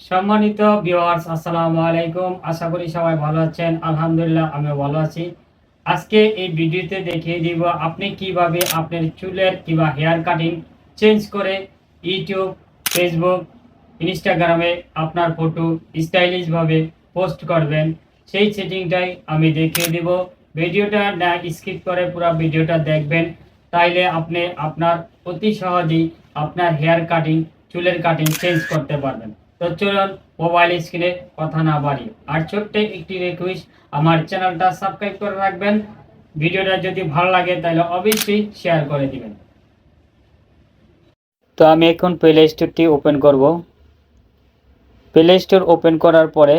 সম্মানিত ভিউয়ার্স আসসালামু আলাইকুম। আশা করি সবাই ভালো আছেন। আলহামদুলিল্লাহ আমি ভালো আছি। আজকে এই ভিডিওতে দেখিয়ে দিব আপনি কীভাবে আপনার চুলের কিংবা হেয়ার কাটিং চেঞ্জ করে ইউটিউব ফেসবুক ইনস্টাগ্রামে আপনার ফটো স্টাইলিশভাবে পোস্ট করবেন। সেই সেটিংটাই আমি দেখিয়ে দিব। ভিডিওটা না স্কিপ করে পুরো ভিডিওটা দেখবেন। তাইলে আপনি আপনার অতি সহজেই আপনার হেয়ার কাটিং চুলের কাটিং চেঞ্জ করতে পারবেন। তো চলুন মোবাইল স্ক্রিনে কথা না বাড়ি আর ছোট্ট একটি রিকোয়েস্ট আমার চ্যানেলটা সাবস্ক্রাইব করে রাখবেন। ভিডিওটা যদি ভালো লাগে, তাহলে অবশ্যই শেয়ার করে দিবেন। তো আমি এখন প্লে স্টোরটি ওপেন করব। প্লে স্টোর ওপেন করার পরে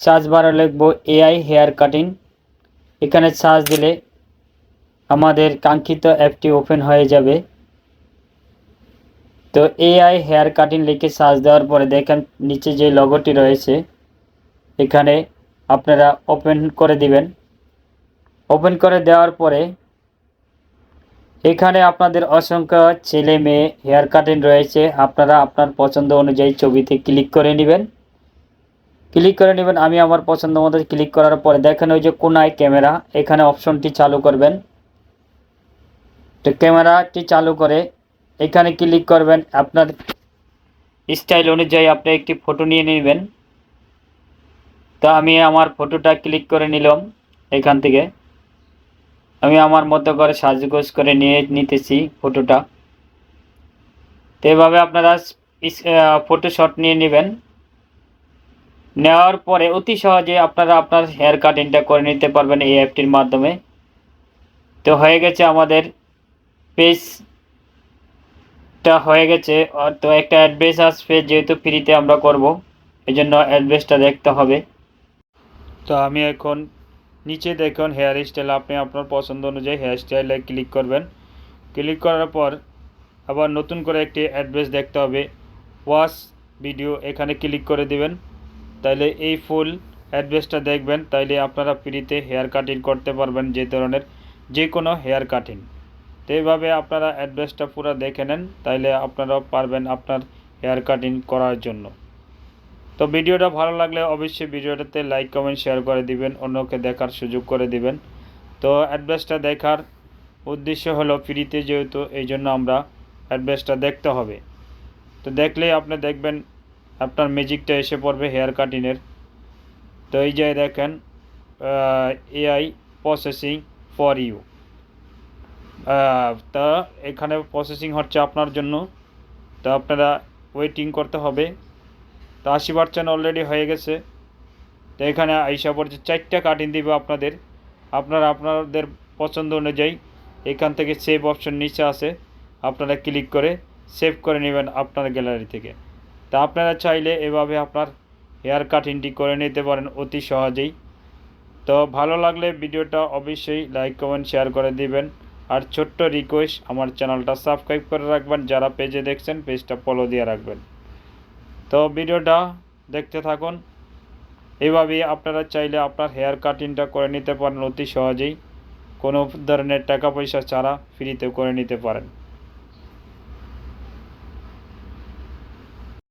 সার্চ বারে লিখব এআই হেয়ার কাটিং এখানে সার্চ দিলে আমাদের কাঙ্ক্ষিত অ্যাপটি ওপেন হয়ে যাবে। তো এআই হেয়ার কাটিং লিখে সার্চ দেওয়ার পরে দেখেন নিচে যে লগোটি রয়েছে, এখানে আপনারা ওপেন করে দিবেন। ওপেন করে দেওয়ার পরে এখানে আপনাদের অসংখ্য ছেলে মেয়ে হেয়ার কাটিং রয়েছে, আপনারা আপনার পছন্দ অনুযায়ী ছবিতে ক্লিক করে নেবেন। ক্লিক করে নেবেন, আমি আমার পছন্দ মতো ক্লিক করার পরে দেখেন ওই যে কোনায় ক্যামেরা, এখানে অপশনটি চালু করবেন। তো ক্যামেরাটি চালু করে এখানে ক্লিক করবেন আপনার স্টাইল অনুযায়ী আপনি একটি ফটো নিয়ে নেবেন। তো আমি আমার ফটোটা ক্লিক করে নিলাম এখান থেকে। আমি আমার মতো করে সাজগোজ করে নিয়ে নিতেছি ফটোটা তো এভাবে আপনারা ফটো শট নিয়ে নেবেন। নেওয়ার পরে অতি সহজে আপনারা আপনার হেয়ার কাটিংটা করে নিতে পারবেন এই অ্যাপটির মাধ্যমে। তো হয়ে গেছে আমাদের পেজ টা হয়ে গেছে। তো একটা অ্যাড্রেস আসবে যেহেতু ফ্রিতে আমরা করব। এই জন্য অ্যাড্রেসটা দেখতে হবে। তো আমি এখন নিচে দেখুন হেয়ার স্টাইল আপনি আপনার পছন্দ অনুযায়ী হেয়ার স্টাইলে ক্লিক করবেন। ক্লিক করার পর আবার নতুন করে একটি অ্যাড্রেস দেখতে হবে। ওয়াশ ভিডিও এখানে ক্লিক করে দিবেন। তাইলে এই ফুল অ্যাড্রেসটা দেখবেন। তাইলে আপনারা ফ্রিতে হেয়ার কাটিং করতে পারবেন যে ধরনের যে কোনো হেয়ার কাটিং তো এইভাবে আপনারা অ্যাড্রেসটা পুরো দেখে নেন, তাইলে আপনারাও পারবেন আপনার হেয়ার কাটিং করার জন্য। তো ভিডিওটা ভালো লাগলে অবশ্যই ভিডিওটাতে লাইক, কমেন্ট, শেয়ার করে দিবেন, অন্যকে দেখার সুযোগ করে দিবেন। তো অ্যাড্রেসটা দেখার উদ্দেশ্য হলো ফ্রিতে যেহেতু এই জন্য আমরা অ্যাড্রেসটা দেখতে হবে। তো দেখলেই আপনি দেখবেন আপনার ম্যাজিকটা এসে পড়বে হেয়ার কাটিংয়ের তো এই যে দেখেন এআই প্রসেসিং ফর ইউ তা এখানে প্রসেসিং হচ্ছে আপনার জন্য। তো আপনারা ওয়েটিং করতে হবে। তো আশি পার্সেন্ট অলরেডি হয়ে গেছে। তো এখানে আইসা পড়ছে, চারটা কাটিং দিবে আপনাদের। আপনারা আপনাদের পছন্দ অনুযায়ী এখান থেকে সেভ অপশন নিচে আছে। আপনারা ক্লিক করে সেভ করে নেবেন আপনার গ্যালারি থেকে। তা আপনারা চাইলে এভাবে আপনার হেয়ার কাটিংটি করে নিতে পারেন অতি সহজেই। তো ভালো লাগলে ভিডিওটা অবশ্যই লাইক কমেন্ট শেয়ার করে দিবেন। আর ছোট্ট রিকোয়েস্ট আমার চ্যানেলটা সাবস্ক্রাইব করে রাখবেন, যারা পেজে দেখছেন পেজটা ফলো দিয়ে রাখবেন। তো ভিডিওটা দেখতে থাকুন। এভাবেই আপনারা চাইলে আপনার হেয়ার কাটিংটা করে নিতে পারেন অতি সহজেই। কোনো ধরনের টাকা পয়সা ছাড়া ফ্রিতে করে নিতে পারেন।